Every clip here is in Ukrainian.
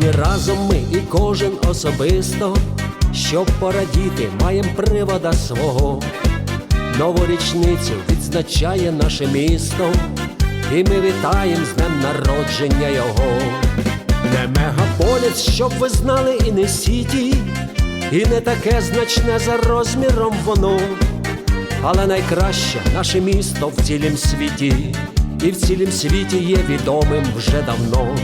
Всі разом ми і кожен особисто, щоб порадіти, маєм привода свого. Нову річницю відзначає наше місто, і ми вітаєм з днем народження його. Не мегаполіс, щоб ви знали, і не сіті, і не таке значне за розміром воно, але найкраще наше місто в цілім світі, і в цілім світі є відомим вже давно.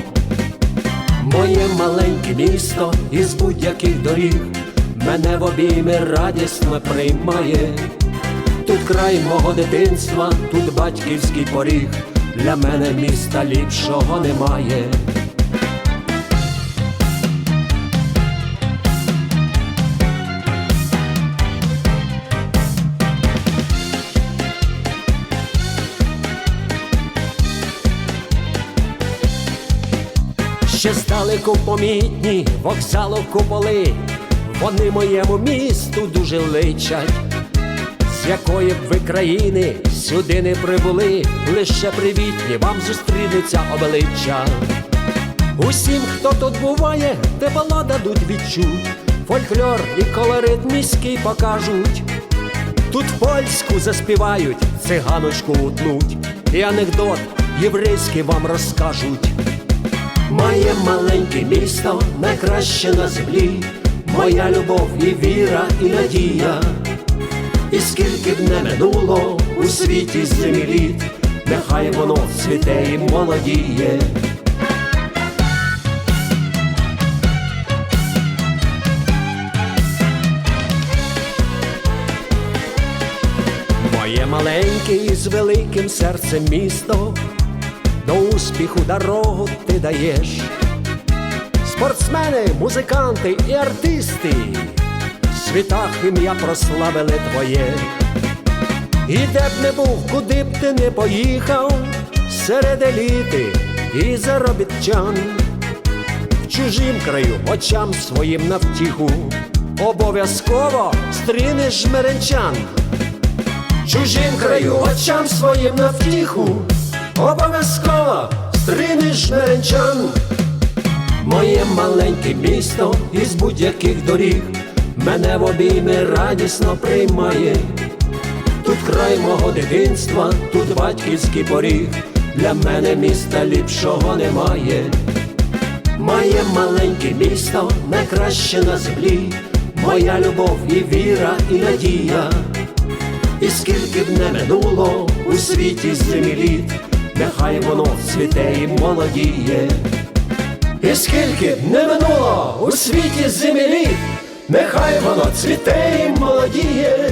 Моє маленьке місто із будь-яких доріг мене в обійми радісно приймає. Тут край мого дитинства, тут батьківський поріг. Для мене міста ліпшого немає. Ще здалеку помітні вокзалу куполи, вони моєму місту дуже личать, з якої б ви країни сюди не прибули, лише привітні вам зустрінеться обличчя. Усім, хто тут буває, тепло дадуть відчуть, фольклор і колорит міський покажуть. Тут польську заспівають, циганочку утнуть, і анекдот єврейський вам розкажуть. Маленьке місто найкраще на землі, моя любов і віра, і надія. І скільки б не минуло у світі зими літ, нехай воно цвіте і молодіє. Моє маленьке і з великим серцем місто, до успіху дорогу ти даєш. Спортсмени, музиканти і артисти, в світах ім'я прославили твоє. І де б не був, куди б ти не поїхав, серед еліти і заробітчан, в чужім краю очам своїм навтіху, обов'язково стрінеш меренчан. Чужим краю очам своїм навтіху, обов'язково стрінеш меренчан. Моє маленьке місто із будь-яких доріг мене в обійми радісно приймає. Тут край мого дитинства, тут батьківський поріг, для мене міста ліпшого немає. Моє маленьке місто найкраще на землі, моя любов і віра, і надія. І скільки б не минуло у світі зими літ, нехай воно цвіте і молодіє. І скільки б не минуло у світі землі, нехай воно цвіте і молодіє.